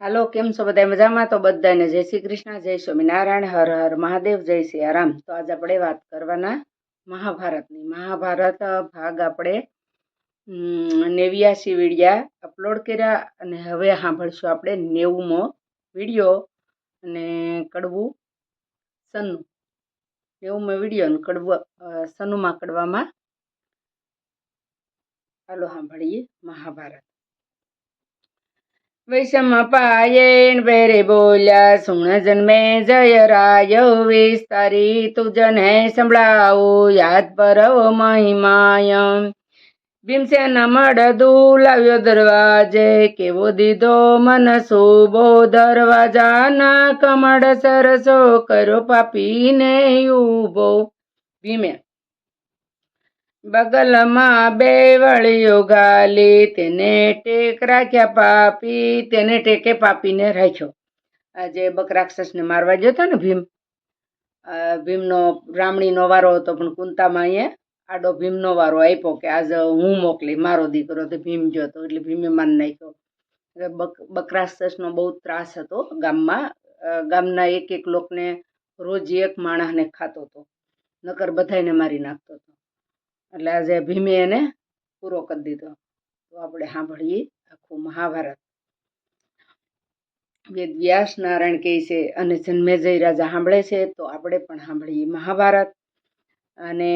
હાલો, કેમ છો બધા? મજામાં? તો બધાને જય શ્રી કૃષ્ણ, જય સ્વામિનારાયણ, હર હર મહાદેવ, જય સિયારામ તો આજે આપણે વાત કરવાના મહાભારતની. મહાભારત ભાગ આપણે નેવ્યાસી વિડિયા અપલોડ કર્યા અને હવે સાંભળશું આપણે નેવુંમો વીડિયો અને કડવું સનું નેવુંમો વીડિયો અને કડવું સનુમાં કડવામાં. હાલો, સાંભળીએ મહાભારત. વૈષમ પાયેણ વેરે બોલ્યા સુણ જન્મે જય રાય વિસ્તારી તુજન હે સંભળાવો યાદ પરવો મહિમાય ભીમસેન મડ લાવ્યો દરવાજે કેવો દીધો મન શુભો દરવાજાના કમળ સરસો કરો પાપીને ઊભો ભીમે બગલમાં બે વળીઓ ગાલી, તેને ટેક રાખ્યા પાપી, તેને ટેકે પાપીને રાખ્યો. આજે બકરાક્ષસને મારવા ગયો હતો ને ભીમ. ભીમનો રામણીનો વારો હતો, પણ કુંતામાં અહીંયા આડો ભીમનો વારો આપ્યો કે આજ હું મોકલી, મારો દીકરો તો ભીમ ગયો હતો એટલે ભીમે માન નાખ્યો. બક બકરાક્ષસનો બહુ ત્રાસ હતો ગામમાં. ગામના એક એક લોકને રોજ એક માણસને ખાતો હતો. નકર બધાયને મારી નાખતો હતો. એટલે આજે ભીમે એને પૂરો કરી દીધો. તો આપણે સાંભળીએ આખું મહાભારત. વેદ વ્યાસ નારાયણ કહે છે, અને જન્મેજય રાજા સાંભળે છે, તો આપણે પણ સાંભળીએ મહાભારત. અને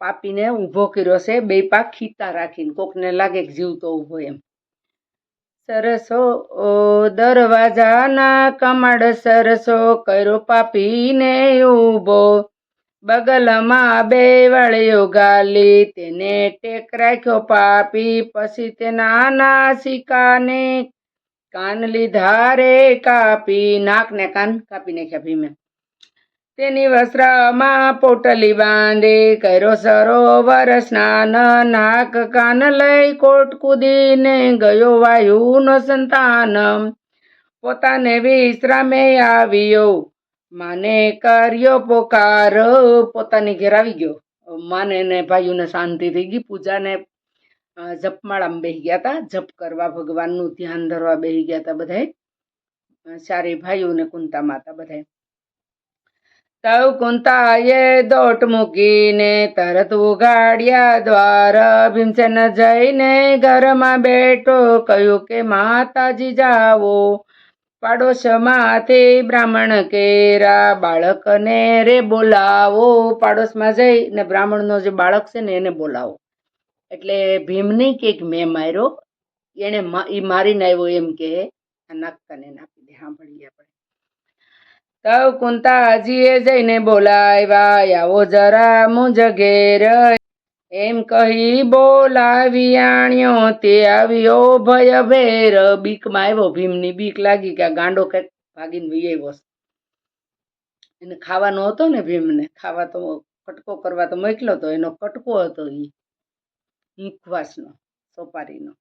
પાપીને ઊભો કર્યો છે, બે પાક ખીતા રાખીને, કોકને લાગે કે જીવતો ઊભો એમ. સરસો દરવાજાના કમાડ સરસો, કર્યો પાપીને ઊભો. બગલમાં બે વળ્યો ગાલી, તેને ટેક રાખ્યો પાપી, પછી તેના નાસિકાને કાન લીધા રે કાપી, નાકને કાન કાપી નાખ્યા ભીમે. તેની વસ્ત્રમાં પોટલી બાંધી, કર્યો સરોવર સ્નાન, નાક કાન લઈ કોટ કૂદીને ગયો વાયુનો સંતાન. પોતાને વિશ્રામે આવ્યો. માને કર્યો પોકાર. પોતાની ઘેર આવી ગયો. માને ને ભાઈઓને શાંતિ થઈ ગઈ. પૂજાને જપમાળામાં બેસી ગયા હતા. જપ કરવા ભગવાનનું ધ્યાન ધરવા બેસી ગયા હતા બધાય. ચારે ભાઈઓ ને કુંતા માતા બધાય. તવ કુંતાએ દોટ મૂકીને તરત ઉગાડ્યા દ્વાર. ભીમસેન જઈને ઘરમાં બેઠો. કહ્યું કે, માતાજી જાવો પાડોશમાંથી બ્રાહ્મણ કેરા. બાળકને રે બોલાવો. પાડોશમાં જઈને બ્રાહ્મણનો જે બાળક છે ને એને બોલાવો. એટલે ભીમ નહીં કે મેં માર્યો. એણે એ મારીને આવ્યો એમ કે, આ નાકતાને નાખી દે, સાંભળીએ આપણે. તવ કુંતાજીએ જઈને બોલાવ્યા, આવો જરા મું ઘેર. એમ કહી બોલાવી આણ્યો તે આવ્યો ભય ભેર. બીકમાં આવ્યો, ભીમની બીક લાગી કે આ ગાંડો કંઈક ભાગીને વી આવ્યો એને ખાવાનો હતો ને ભીમને, ખાવા તો કટકો કરવા તો મોકલ્યો હતો એનો કટકો હતો એ મુખવાસનો સોપારીનો.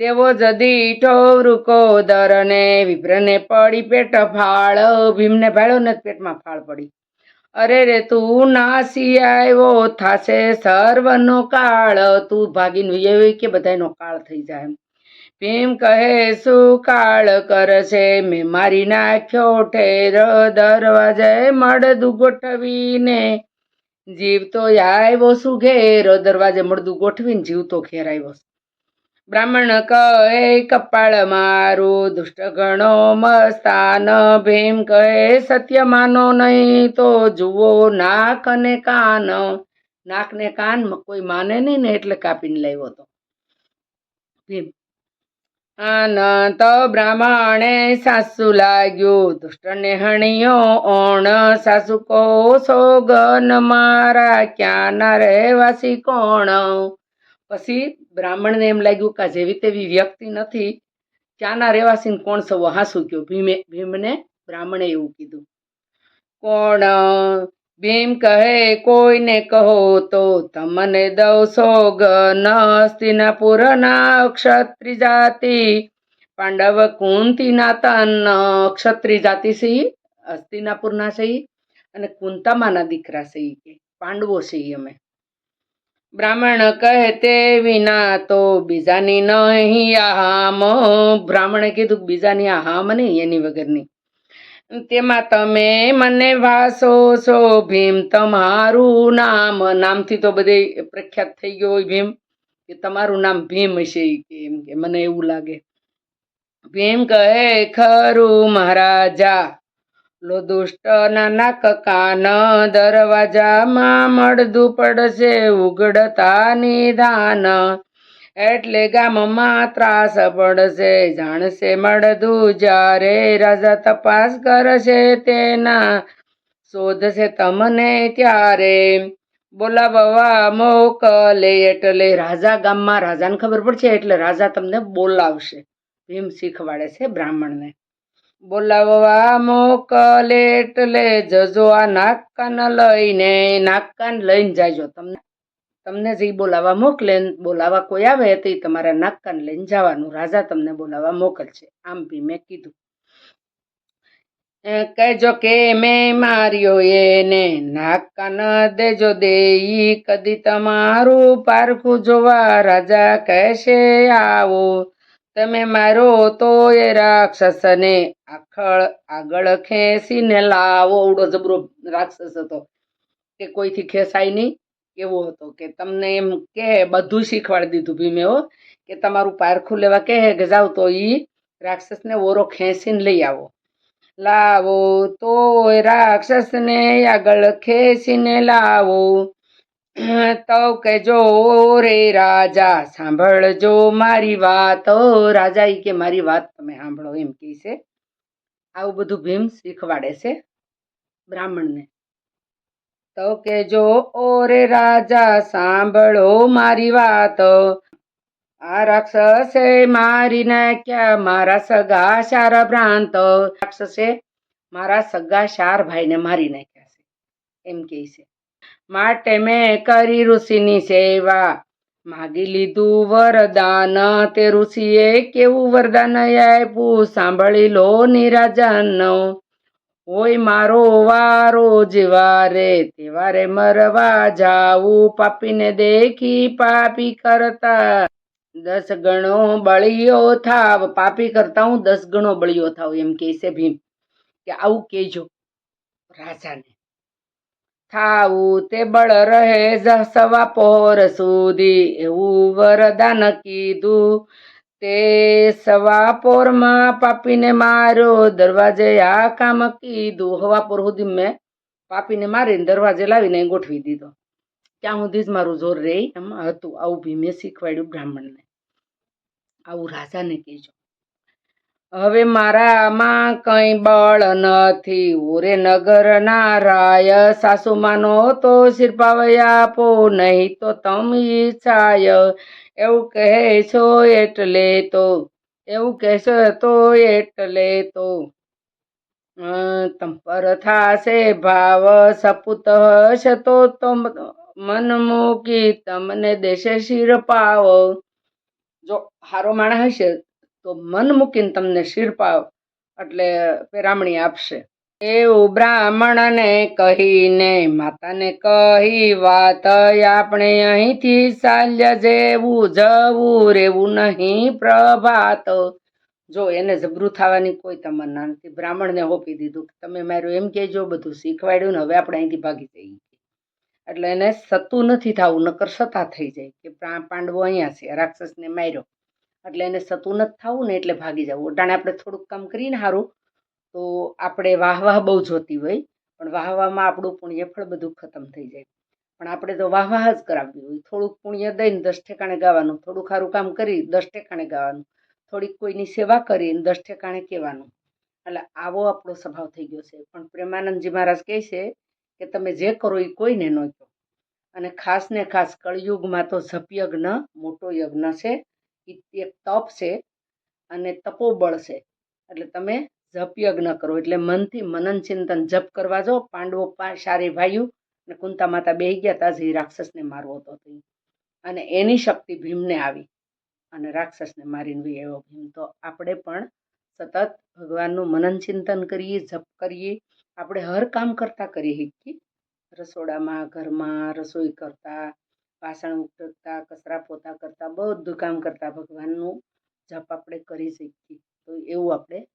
દેવો જદી ઠોવરુકો દરને, વિભ્રને પડી પેટ ફાળ. ભીમને ભાળ્યો ને તો પેટમાં ફાળ પડી. અરે રે, તું નાસી આવ્યો, થાશે સર્વનો કાળ. તું ભાગીને એવી કે બધાયનો કાળ થઈ જાય એમ. ભીમ કહે, શું કાળ કરશે? મેં મારી નાખ્યો ઠેર દરવાજે મળદું ગોઠવીને જીવતો આવ્યો શું ઘેર? દરવાજે મળદું ગોઠવીને જીવતો ઘેર આવ્યો બ્રાહ્મણ કહે, કપાળ મારું દુષ્ટ ગણો મસ્તાન, ભીમ કહે, સત્ય માનો નહીં તો જુઓ નાક અને કાન. નાક ને કાન કોઈ માને નહીં ને એટલે કાપીને લાવ્યો હતો. ભીમ. આનંદ બ્રાહ્મણે સાસુ લાગ્યું દુષ્ટને હણિયો ઓણ સાસુ કો સોગન મારા, ક્યાં ના રહેવાસી કોણ? પછી બ્રાહ્મણને એમ લાગ્યું કે જેવી તેવી વ્યક્તિ નથી. ક્યાંના રહેવાસી ને કોણ સૌ હાંસુ કયો ભીમે, ભીમને બ્રાહ્મણે એવું કીધું. કોણ ભીમ કહે, કોઈને કહો તો તમને દઉં સોગન હસ્તિનાપુરના ક્ષત્રિ જાતિ. પાંડવ કુંતીના તન ક્ષત્રિય જાતિ છે હસ્તિનાપુરના છે અને કુંતામાના દીકરા છે કે. પાંડવો છે અમે. બ્રાહ્મણ કહે તે વિના તો બીજાની નહીં આહામ. બ્રાહ્મણે કીધું, બીજાની આહામ નહીં એની વગરની. તેમાં તમે મને વાસો છો ભીમ, તમારું નામ. નામથી તો બધે પ્રખ્યાત થઈ ગયો હોય ભીમ, કે તમારું નામ ભીમ હશે કે એમ કે, મને એવું લાગે. ભીમ કહે, ખરું મહારાજા લો દુષ્ટ નાક કાન દરવાજામાં મળદું પડશે ઉગડતા નિધાન એટલે ગામમાં ત્રાસ પડશે, જાણશે મળદું જ્યારે રાજા તપાસ કરશે તેના. શોધશે તમને ત્યારે. બોલાવવા મોકલે એટલે રાજા ગામમાં રાજાને ખબર પડશે એટલે રાજા તમને બોલાવશે. ભીમ શીખવાડે છે બ્રાહ્મણને. બોલાવવા મોકલે એટલે જજો આ નાક કાન લઈને નાક કાન લઈને જાજો. તમને તમને જે બોલાવવા મોકલે, બોલાવવા કોઈ આવે તો એ તમારા નાક કાન લઈને જવાનું. રાજા તમને બોલાવવા મોકલશે. આમ મેં કીધું. કહેજો કે મેં માર્યો એને. નાક કાન દેજો દે કદી તમારું પારખું જોવા રાજા કહેશે આવો. તમે મારો તો એ રાક્ષસને આખળ આગળ ખેંચીને લાવો. ઉડો જબરો રાક્ષસ હતો. કે કોઈથી ખેંચાય નહીં. એવો હતો કે તમને એમ કે, બધું શીખવાડી દીધું ભીમે હો, કે તમારું પારખું લેવા કહે કે જાઓ તો એ રાક્ષસને ઓરો ખેંચીને લઈ આવો. લાવો તો રાક્ષસને આગળ ખેંચીને લાવો. તો કહેજો રે રાજા, સાંભળજો મારી વાત. રાજા એ કે, મારી વાત તમે સાંભળો. એમ કહે છે. આવું બધું ભીમ શીખવાડે છે બ્રાહ્મણને. તો કહેજો ઓ રે રાજા, સાંભળો મારી વાત. આ રાક્ષસે મારી નાખ્યા મારા સગા શાર ભ્રાંત. રાક્ષસે મારા સગા શાર ભાઈને મારી નાખ્યા છે? એમ કહે છે. માટે મેં કરી ઋષિની સેવા. માગી લીધું વરદાન. તે ઋષિએ કેવું વરદાન આપ્યું? સાંભળી લો નિરાજન હોય મારો વારો જીવારે, તેવારે મરવા જાવું. પાપીને દેખી પાપી કરતા દસ ગણો બળિયો થાવ. પાપી કરતા હું દસ ગણો બળિયો થાવ, એમ કહે છે ભીમ. કે આવું કહેજો રાજાને. થાવું તે બળ રહે સવા પોર સુધી, એવું વરદાન કીધું. તે સવા પોરમાં પાપીને માર્યો દરવાજે આ કામ કીધું. હવા પોર સુધી મેં પાપીને મારીને દરવાજે લાવીને ગોઠવી દીધો. ત્યાં સુધી જ મારું જોર રે એમ હતું. આવું ભીમે શીખવાડ્યું બ્રાહ્મણને. આવું રાજાને કહેજો. હવે મારામાં કંઈ બળ નથી. ઓરે નગર ના રાય સાસુમાનો તો શિરપાવય આપો, નહીં તો તમ ઈચ્છાય. એવું કહે છો એટલે તો, એવું કહેશો તો એટલે તો. તમ પર થાશે ભાવ સપુત હશે તો તમ મન મૂકી, તમને દેશે શિર પાવ જો, હારો માણસ હશે. તો મન મૂકીને તમને શિરપાવ એટલે પેરામણી આપશે. એવું બ્રાહ્મણને કહીને, માતાને કહી વાત, આપણે અહીંથી ચાલ્ય જેવું જવું રેવું નહીં પ્રભાત. જો એને જબરું થવાની કોઈ તમન્ના નથી, બ્રાહ્મણને હોપી દીધું કે તમે મારું એમ કહેજો, બધું શીખવાડ્યું ને હવે આપણે અહીંથી ભાગી જઈએ. એટલે એને સતું નથી થવું, નકર સતા થઈ જાય કે પાંડવો અહીંયા છે, રાક્ષસને માર્યો. એટલે એને સતું નથી થવું ને એટલે ભાગી જવું. અટાણે આપણે થોડુંક કામ કરીને સારું તો આપણે વાહ વાહ બહુ જોતી હોય, પણ વાહ વાહમાં આપણું પુણ્ય ફળ બધું ખતમ થઈ જાય. પણ આપણે તો વાહ વાહ જ કરાવવી હોય. થોડુંક પુણ્ય દઈને દસ ઠેકાણે ગાવાનું થોડું સારું કામ કરી દસ ઠેકાણે ગાવાનું, થોડીક કોઈની સેવા કરીને દસ ઠેકાણે કહેવાનું. એટલે આવો આપણો સ્વભાવ થઈ ગયો છે. પણ પ્રેમાનંદજી મહારાજ કહે છે કે તમે જે કરો એ કોઈને ન કહો. અને ખાસ ને ખાસ કળિયુગમાં તો ઝપયજ્ઞ મોટો યજ્ઞ છે. એક તપ છે અને તપોબળ છે. એટલે તમે જપ યજ્ઞ કરો. એટલે મનથી મનન ચિંતન જપ કરવા જો પાંડવો સારી ભાઈઓ અને કુંતા માતા બેહી ગયા. હતા જે રાક્ષસને મારવો હતો અને એની શક્તિ ભીમને આવી અને રાક્ષસને મારીને બી એવો ભીમ. તો આપણે પણ સતત ભગવાનનું મનન ચિંતન કરીએ, જપ કરીએ. આપણે હર કામ કરતાં કરી શકીએ રસોડામાં, ઘરમાં રસોઈ કરતા વાસણ ઉટકતા કચરા પોતા કરતા, બધું કામ કરતા ભગવાનનું જપ આપણે કરી શકીએ. તો એવું આપણે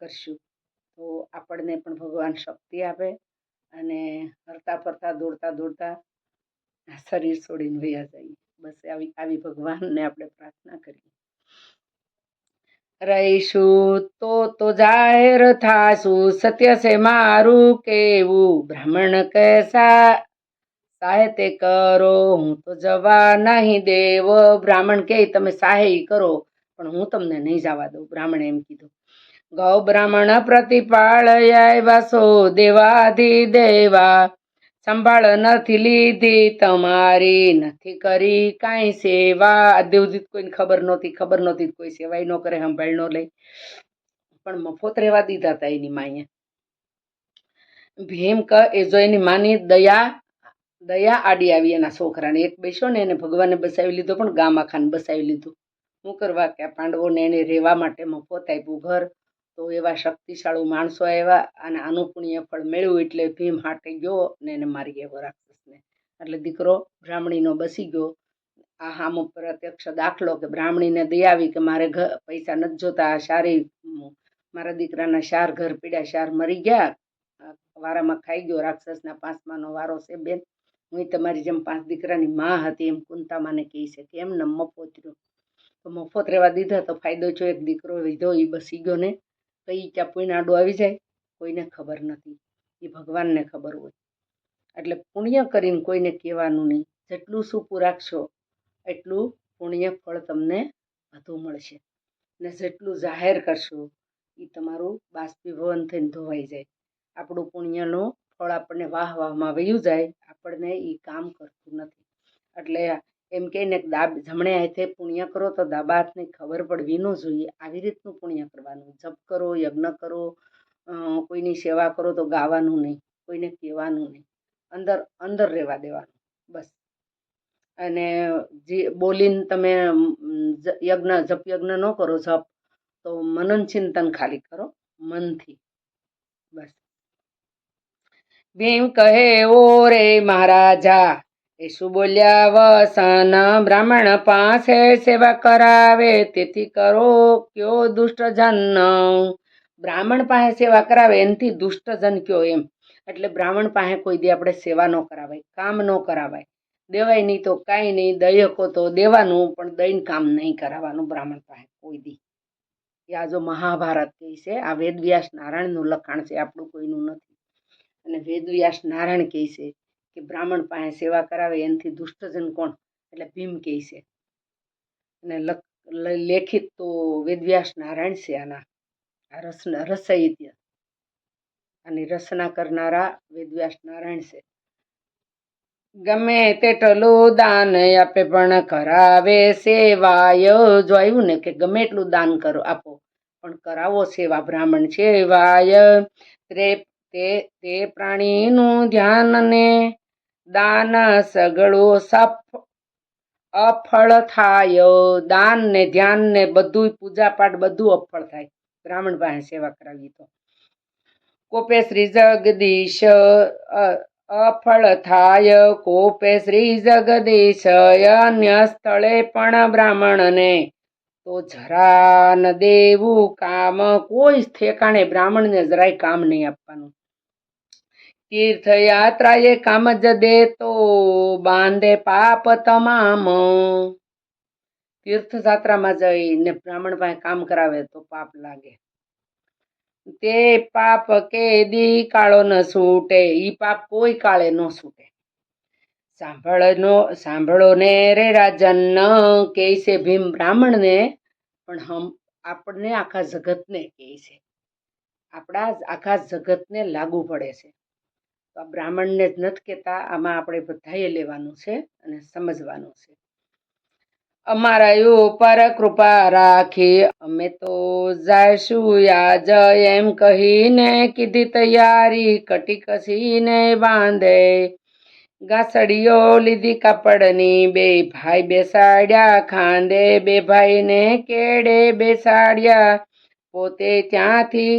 કરશું. તો આપણને પણ ભગવાન શક્તિ આપે અને હરતા ફરતા, દોડતા દોડતા શરીર છોડીને વયા જઈએ. બસ આવી આવી ભગવાનને આપણે પ્રાર્થના કરીએ. રહીશું, તો તો જાહેર થાશું, સત્ય છે મારું કેવું? બ્રાહ્મણ કૈસા સાહેતે કરો. હું તો જવા નહીં દેવ. બ્રાહ્મણ કે તમે સાહે કરો. પણ હું તમને નહીં જવા દઉં, બ્રાહ્મણે એમ કીધું. ગૌ બ્રાહ્મણ પ્રતિપાળ આવ્યા સો દેવાધી દેવા. સંભાળ નથી લીધી તમારી, નથી કરી કાંઈ સેવા. આ દેવદૂત કોઈને ખબર નહોતી ખબર નહોતી કોઈ સેવાય ન કરે, સંભાળ ન લઈ પણ મફત રહેવા દીધા હતા એની માએ. ભીમ ક એ જો એની માની દયા દયા આડી આવી એના છોકરાને. એક બેસ્યો ને એને ભગવાને બસાવી લીધો, પણ ગામ ખાન બસાવી લીધું. શું કરવા કે પાંડવોને એને રહેવા માટે મફત આપ્યું ઘર. તો એવા શક્તિશાળી માણસો આવ્યા અને આનું ફળ મેળવ્યું એટલે ભીમ હાટે ગયો ને એને મારી ગયો રાક્ષસને. એટલે દીકરો બ્રાહ્મણીનો બસી ગયો. આ હામો પ્રત્યક્ષ દાખલો કે બ્રાહ્મણીને દયા આવી કે મારે ઘર પૈસા નથી જોતા, આ સારી મારા દીકરાના શાર ઘર પીડ્યા શાર મરી ગયા. વારામાં ખાઈ ગયો રાક્ષસના પાંચમાનો વારો છે બેન. હું તમારી જેમ પાંચ દીકરાની માં હતી એમ કુંતા માને કહી છે કે એમ ને મફત તો મફત રહેવા દીધા તો ફાયદો છો એક દીકરો લીધો એ બસી ગયો ને. કઈ ક્યાં કોઈને આડો આવી જાય, કોઈને ખબર નથી. એ ભગવાનને ખબર હોય. એટલે પુણ્ય કરીને કોઈને કહેવાનું નહીં. જેટલું સૂપું રાખશો, એટલું પુણ્ય ફળ તમને વધુ મળશે. ને જેટલું જાહેર કરશો એ તમારું બાષ્પીભવન થઈને ધોવાઈ જાય. આપણું પુણ્યનું ફળ આપણને વાહ વાહમાં વયું જાય, આપણને એ કામ કરતું નથી. એટલે એમ કે દાબ, જમણે હાથે પુણ્ય કરો તો ડાબા હાથને ખબર પડવી ન જોઈએ. આવી રીતનું પુણ્ય કરવાનું. જપ કરો, યજ્ઞ કરો કોઈની સેવા કરો તો ગાવાનું નહીં, કોઈને કહેવાનું નહીં. અંદર અંદર રહેવા દેવાનું. બસ. અને જે બોલીને તમે યજ્ઞ, જપ યજ્ઞ ન કરો, જપ, તો મનન ચિંતન ખાલી કરો, મનથી. બસ. ભીમ કહે ઓ રે મહારાજા એ શું બોલ્યા, વસન બ્રાહ્મણ પાસે સેવા કરાવે, તેથી કરો કયો દુષ્ટજન બ્રાહ્મણ પાસે સેવા કરાવે, એનાથી દુષ્ટજન કયો એમ. એટલે બ્રાહ્મણ પાસે કોઈ દી આપણે સેવા ન કરાવાય, કામ ન કરાવાય. દેવાય નહીં તો કાંઈ નહીં દયકો તો દેવાનું, પણ દઈને કામ નહીં કરાવવાનું બ્રાહ્મણ પાસે કોઈ દી. એ આ જો મહાભારત કહે છે આ વેદવ્યાસ નારાયણનું લખાણ છે, આપણું કોઈનું નથી. અને વેદવ્યાસ નારાયણ કહે છે કે બ્રાહ્મણ પાસે સેવા કરાવે, એનાથી દુષ્ટજન કોણ? એટલે ભીમ કહે છે. અને લેખિત તો વેદવ્યાસ નારાયણ છે આના. આ રસના રસસાહિત્ય અને રચના કરનારા વેદવ્યાસ નારાયણ છે. ગમે તેટલું દાન આપે પણ કરાવે સેવાય. જો આવ્યું ને કે ગમે એટલું દાન કરો, આપો. પણ કરાવો સેવા બ્રાહ્મણ સેવાય તે તે તે પ્રાણીનું ધ્યાન ને દાન સગળો સફ, અફળ થાય. દાન ને ધ્યાન ને બધું પૂજાપાઠ બધું અફળ થાય. બ્રાહ્મણ પાસે સેવા કરાવી તો. કોપે શ્રી જગદીશ અફળ થાય. કોપે શ્રી જગદીશ, અન્ય સ્થળે પણ બ્રાહ્મણને. તો જરા ન દેવું કામ. કોઈ ઠેકાણે બ્રાહ્મણને જરાય કામ નહીં આપવાનું. તીર્થયાત્રાએ કામ જ દે તો બાંધે પાપ તમામ. તીર્થયાત્રામાં જઈને બ્રાહ્મણ પાસે કામ કરાવે તો પાપ લાગે. તે પાપ કે દી કાળો ન છૂટે, ઈ પાપ કોઈ કાળે ન છૂટે. સાંભળનો, સાંભળો ને રે રાજન કહે છે ભીમ બ્રાહ્મણને, પણ હમ, આપણને આખા જગતને કહે છે આપણા આખા જગતને લાગુ પડે છે. તો આ બ્રાહ્મણને જ નથી કહેતા, આમાં આપણે બધાએ લેવાનું છે અને સમજવાનું છે. અમારા ઉપર કૃપા રાખી, અમે તો જાયશું આજ એમ કહીને કીધી તૈયારી, કટી કસીને બાંધે. ગાસડીઓ લીધી કાપડની, બે ભાઈ બેસાડ્યા ખાંદે બે ભાઈને કેડે બેસાડ્યા. પોતે ત્યાંથી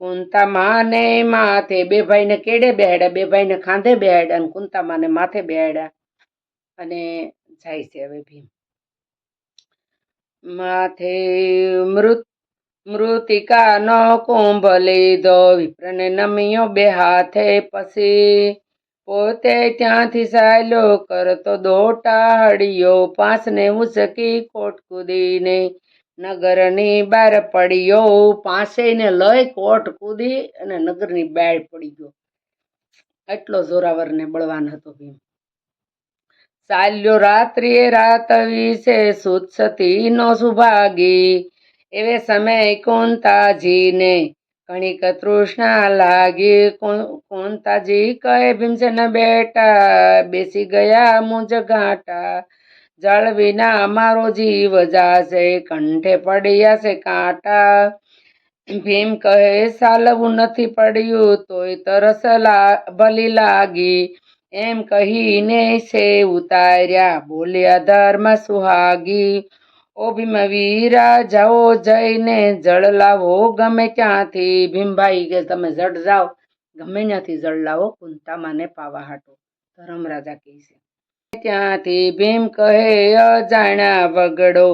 કુંતા માને માથે બે ભાઈને કેડે બેહાડ્યા, બે ભાઈને ખાંધે બેહાડ્યા અને કુંતા માને માથે બેહાડ્યા. અને જાય છે હવે ભીમ. માથે મૃત, મૃતિકાનો કુંભ લીધો, વિપ્રને નમ્યો બે હાથે પછી પોતે ત્યાંથી સાયલો કરતો દોટાડ્યો પાંચને ઉચકી કોટ કૂદીને નગરની બહાર પડ્યો પાંચેયને લઈ કોટ કૂદી અને નગરની બહાર પડી ગયો. એટલો જોરાવર ને બળવાન હતો ભીમ. ચાલ્યો રાત્રિએ રાત વિશે સુત સતી નો સુભાગી. એવે સમય કુંતાજીને કણિક તૃષ્ણા લાગી. કુંતાજી કહે, ભીમસેન બેટા, બેસી ગયા મુંજ ઘાટા. જળ વિના અમારો જીવ જાશે, કંઠે પડ્યા છે કાંટા. ભીમ કહે, સાલવું નથી પડ્યું, તોય તરસ લા- ભલી લાગી. એમ કહીને છે ઉતાર્યા, બોલ્યા, ધર્મ સુહાગી. ઓ ભીમ વીરા, જાઓ જઈને જળ લાવો. ગમે ક્યાંથી? ભીમભાઈ કે, તમે જડ જાઓ. ગમે ત્યાંથી જળ લાવો કુંતામાને પાવા હાટો ધર્મરાજા કહે છે. ત્યાંથી ભીમ કહે, અજાણ્યા વગડો,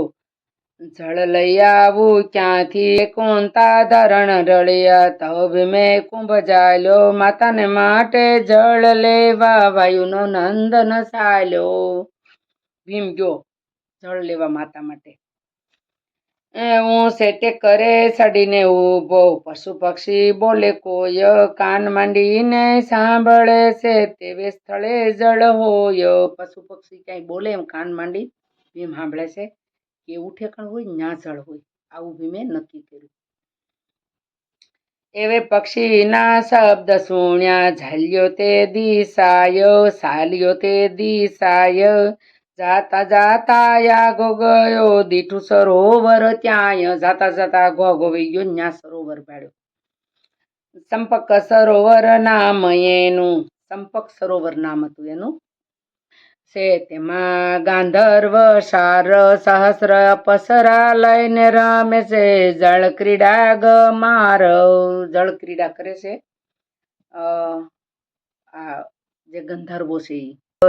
જળ લઈ આવું ક્યાંથી? કુંતા ધરણ રળિયા તો ભીમે કુંભ જાલ્યો માતાને માટે જળ લેવા વાયુનો નંદન સાલ્યો ભીમ ગયો, જળ લેવા માતા માટે. હું સેટે કરે સડીને ઊભો. પશુ પક્ષી બોલે કોય કાન માંડીને સાંભળે છે તેવે સ્થળે જળ હોય. પશુ પક્ષી ક્યાંય બોલે એમ કાન માંડી, ભીમ સાંભળે છે કે એવું ઠેકાણ હોય ન્યા જળ હોય. આવું ભીમે નક્કી કર્યું. એવે પક્ષીના શબ્દ સુણ્યા, ઝાલ્યો તે દિશાય, સાલ્યો તે દિશાય. જાતા જાતા યાગો ગયો દીઠું સરોવર ત્યાં જાતા જાતા ગો ગોવી ગયો ન્યા સરોવર પાડ્યો. સંપક સરોવર નામ એનું. સંપક સરોવર નામ હતું એનું. છે તેમાં ગાંધર્વ, સાર, સહસ્ર પસરા લઈને રમે છે. જળ ક્રીડા ગમાર જળ ક્રીડા કરે છે. આ જે ગંધર્વો છે ઈ. તો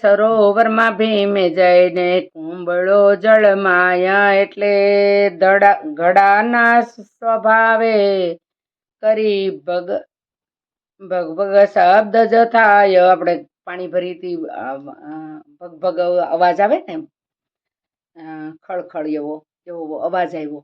સરોવરમાં ભીમે જઈને કુંબળો જળમાયા એટલે દડા ઘડાના સ્વભાવે કરી ભગ, ભગભગ શબ્દ જ થાય આપણે પાણી ભરીથી ભગ ભગ અવાજ આવે ને. ખળખળ એવો એવો અવાજ આવ્યો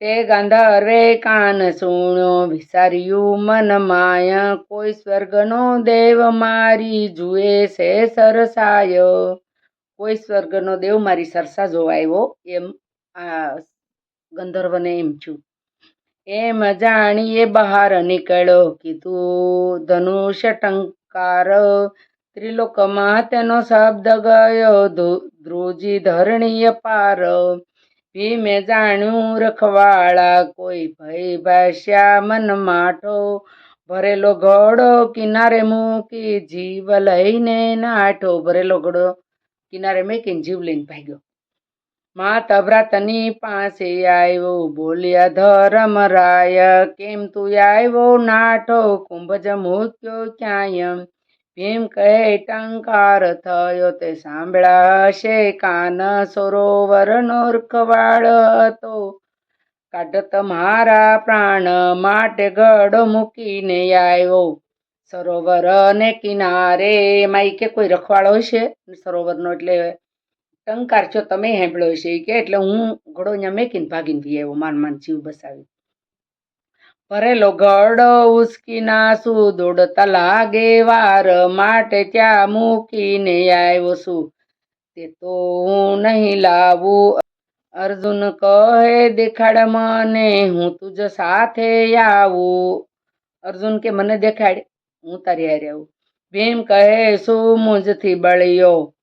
તે ગાંધર્વે કાન સુણ્યો વિસાર્યું, મન માય, કોઈ સ્વર્ગનો દેવ મારી જુએ છે સરસાય. કોઈ સ્વર્ગનો દેવ મારી સરસા જોવા આવ્યો, એમ આ ગંધર્વને એમ થયું એમ જાણીએ બહાર નીકળ્યો કીધું ધનુષ ટંકાર. ત્રિલોકમાં તેનો શબ્દ ગયો ધ્રુ- ધ્રુજી ધરણીય પાર. ભીમે જાણ્યું, રખવાળા કોઈ ભય ભાષ્યા મન માઠો. ભરેલો ઘોડો કિનારે મૂકી જીવ લઈને નાઠો. ભરેલો ઘોડો કિનારે મૂકીને જીવ લઈને ભાગ્યો. માતા ભ્રાતની પાસે આવ્યો. બોલ્યા, ધરમ રાય, કેમ તું આવ્યો? નાઠો. કુંભજ મૂક્યો ક્યાંય? ભીમ કહે, ટંકાર થયો તે સાંભળ્યા હશે કાન સરોવરનો નોરખવાળ હતો. કાઢત મારા પ્રાણ માટે ગળો મૂકીને આવ્યો. સરોવર ને કિનારે એમાં કે કોઈ રખવાળો હશે? સરોવરનો એટલે ટંકાર છો તમે હેંભળો છે કે, એટલે હું ઘોડો અહીંયા મેકીને ભાગીને આવ્યો, માન માન જીવ બસાવી ભરેલો ગળો ઉસકી શું દોડતા લાગે વાર માટે ત્યાં મૂકીને આવ્યો છું. તે તો હું નહીં લાવું. અર્જુન કહે, દેખાડ મને, હું તુજ સાથે આવું. અર્જુન કે, મને દેખાડ, હું તારી હારે આવું. ભીમ કહે, શું મુજથી બળ્યો?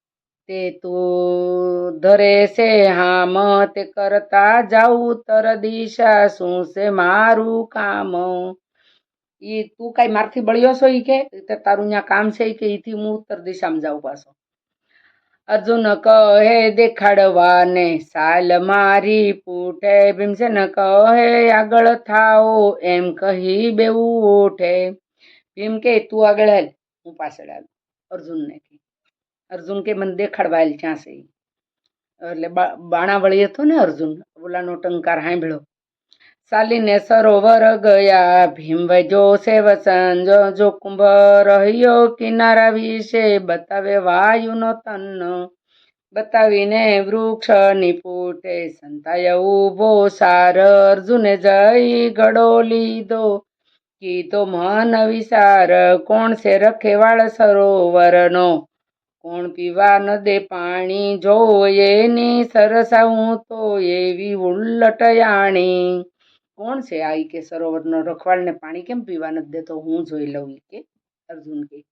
તે તું ધરે છે હામ તે કરતા જાઉં, ઉત્તર દિશા શું છે મારું કામ? એ તું કાંઈ મારથી બળ્યો છો ઈ કે? તારું ત્યાં કામ છે કે, ઈથી હું ઉત્તર દિશામાં જાઉં પાછો. અર્જુન કહે, દેખાડવાને સાલ મારી પૂઠે. ભીમસેન કહે, આગળ થાઓ, એમ કહી બેવું ઉઠે. ભીમ કે, તું આગળ હાલ, હું પાછળ હાલ. અર્જુનને અર્જુન કે મને દેખાડવાયેલ ત્યાં છે એટલે બાણાવળી હતો ને અર્જુન, ઓલાનો ટંકાર સાંભળ્યો. સાલીને સરોવર ગયા ભીમ વજો છે વસન, જો કુંભ રહ્યો કિનારા વિશે બતાવે વાયુનો તન. બતાવીને વૃક્ષ નિપુટે સંતાય ઊભો સાર. અર્જુને જઈ ગળો લીધો. કીધો, મન વિચાર કોણ છે રખેવાળ સરોવરનો? કોણ પીવા ન દે પાણી જો એની સરસાવું તો એવી ઉલ્લટયાણી કોણ છે આ કે સરોવરનો રખવાળને પાણી કેમ પીવા નથી દેતો? હું જોઈ લઉં કે. અર્જુન કે.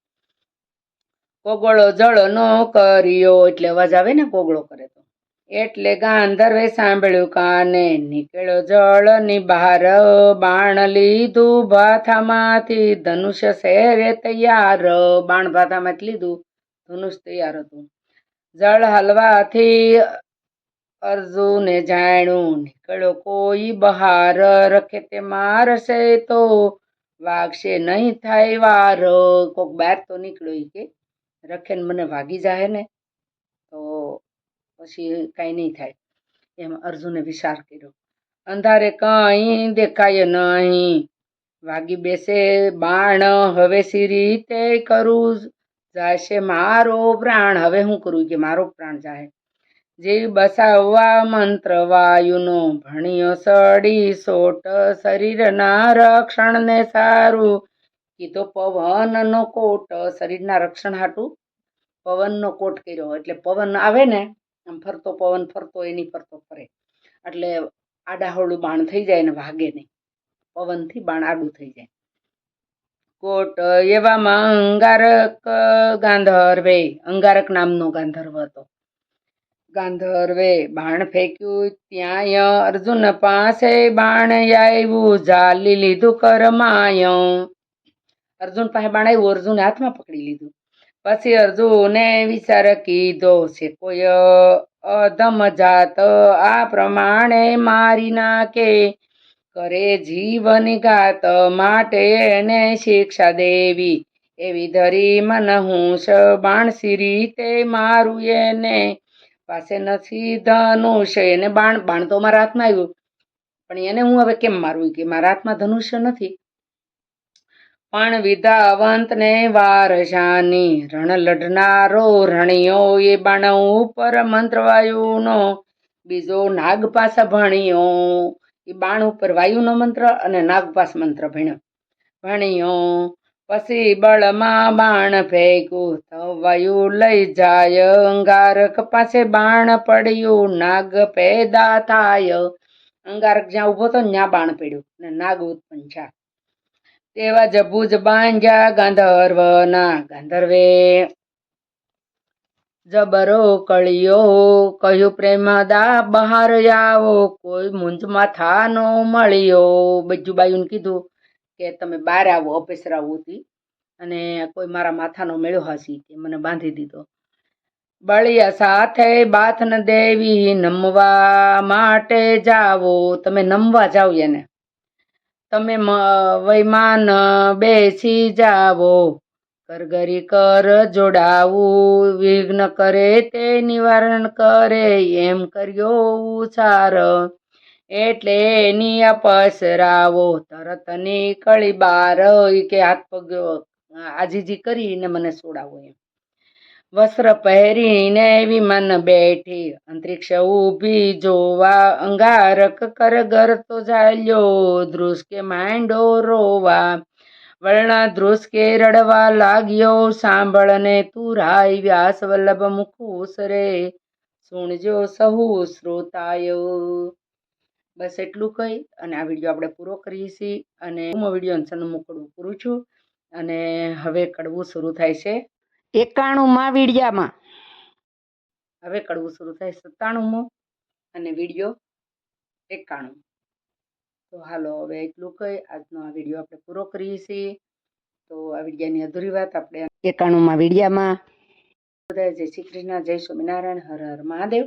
કોગળો જળનો કર્યો એટલે અવાજ આવે ને કોગળો કરે તો. એટલે ગાંધર્વે સાંભળ્યું, કાને નીકળ્યો જળની બહાર, બાણ લીધું ભાથામાંથી. ધનુષ્ય શેરે તૈયાર, બાણ ભાથામાંથી લીધું. ધનુષ તૈયાર હતું. જળ હલવાથી અર્જુને જાણ્યું નીકળ્યો કોઈ બહાર, રખે તે મારશે તો વાગશે નહીં થાય વાર. કોક બહાર તો નીકળ્યો એ કે રખે ને મને વાગી જાય ને, તો પછી કાંઈ નહીં થાય. એમ અર્જુને વિચાર કર્યો. અંધારે કંઈ દેખાય નહીં, વાગી બેસે બાણ, હવે સી રીતે કરું જાશે મારો પ્રાણ. હવે હું કરું કે મારો પ્રાણ જાય. જેવી બસાવવા મંત્ર વાયુનો ભણ્યો સડી સોટ શરીરના રક્ષણને સારું. કીધો પવનનો કોટ, શરીરના રક્ષણ હાટું. પવનનો કોટ કર્યો એટલે પવન આવે ને, આમ ફરતો પવન ફરતો, એની ફરતો ફરે. એટલે આડાહોળું બાણ થઈ જાય ને વાગે નહીં. પવનથી બાણ આડું થઈ જાય. કોટ એવામાં અંગારક ગાંધર્વે, અંગારક નામનો ગાંધર્વ હતો. ગાંધર્વે બાણ ફેંક્યું, ત્યાંય અર્જુન પાસે બાણ આવ્યું જાલી લીધું કરમાય. અર્જુન પાસે બાણ આવ્યું અર્જુન હાથમાં પકડી લીધું. પછી અર્જુને વિચાર કીધો, છે કોઈ અધમ જાત, આ પ્રમાણે મારી નાખે. કરે જીવન ઘાત માટે એને શિક્ષા દેવી. એવી ધરી મન હું બાણસી રીતે મારું એને. પાસે નથી ધનુષ, એને બાણ બાણ તો મારા હાથમાં આવ્યું. પણ એને હું હવે કેમ મારું? કે મારા હાથમાં ધનુષ્ય નથી. પણ વિધાવંતને વારસાની રણ લડનારો રણિયો એ બાણ ઉપર મંત્રવાયુનો, બીજો બીજો નાગપાસ ભણ્યો. એ બાણ ઉપર વાયુનો મંત્ર અને નાગપાસ મંત્ર ભણ્યો. ભણ્યો. પછી બળમાં બાણ ફેંક્યું વાયુ લઈ જાય. અંગારક પાસે બાણ પડ્યું, નાગ પેદા થાય. અંગારક જ્યાં ઊભો હતો ત્યાં બાણ પડ્યું અને નાગ ઉત્પન્ન થયા. તેવા જ ભુજ બાંધ્યા ગાંધર્વના. ગાંધર્વે જબરો કળિયો કહ્યું, પ્રેમદા, બહાર આવો. કોઈ મૂંઝમાં થાનો મળ્યો. બજ્જુ બાયુને કીધું કે, તમે બહાર આવો અપેસરાવું હતી અને કોઈ મારા માથાનો મેળ્યો હસી કે, મને બાંધી દીધો. બળિયા સાથે બાથન દેવી, નમવા માટે જાવો. તમે નમવા જાઓ એને. તમે વૈમાન બેસી જાવો. કરગરી કર જોડાવું, વિઘ્ન કરે તે નિવારણ કરે, એમ કર્યો ઉછાર. એટલે એની અપસરાવો તરત નીકળી બાર. કે હાથ પગ, આજીજી કરીને મને છોડાવો એમ. વસ્ત્ર પહેરીને વિમાન બેઠી, અંતરિક્ષ ઊભી જોવા, અંગારક કરગર તો ચાલ્યો ધ્રુસકે માંડો રોવા. વર્ણા ધ્રુસકે રડવા લાગ્યો, સાંભળને તુરાય વ્યાસ વલ્લભ મુખુસ રે, સુણજો સહુ શ્રોતાયો. બસ એટલું કહી અને આ વીડિયો આપણે પૂરો કરીએ છીએ અને હું વીડિયો અંશનું મોકલવું પૂરું છું અને હવે કડવું શરૂ થાય છે એકાણુંમાં વિડિયામાં. હવે કડવું શરૂ થાય સત્તાણુંમો અને વીડિયો એકાણું. તો હાલો, હવે એટલું કહી આજનો આ વીડિયો આપણે પૂરો કરીએ છીએ. તો આ વિડીયાની અધૂરી વાત આપણે એકાણુંમાં વિડીયામાં. બધા જય શ્રી કૃષ્ણ, જય સ્વામિનારાયણ, હર હર મહાદેવ.